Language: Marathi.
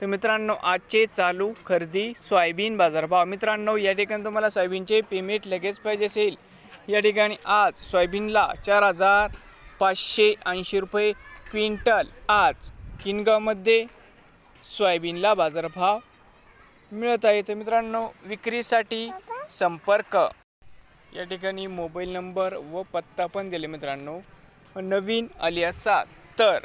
तर मित्रांनो आजचे चालू खरेदी सोयाबीन बाजारभाव मित्रांनो या ठिकाणी तुम्हाला सोयाबीनचे पेमेंट लगेच पाहिजे असेल. या ठिकाणी आज सोयाबीनला चार हजार पाचशे ऐंशी रुपये क्विंटल आज किनगावमध्ये सोयाबीनला बाजारभाव मिळत आहे. तर मित्रांनो विक्रीसाठी संपर्क. या ठिकाणी मोबाईल नंबर व पत्ता पण दिले मित्रांनो. नवीन आली असाल तर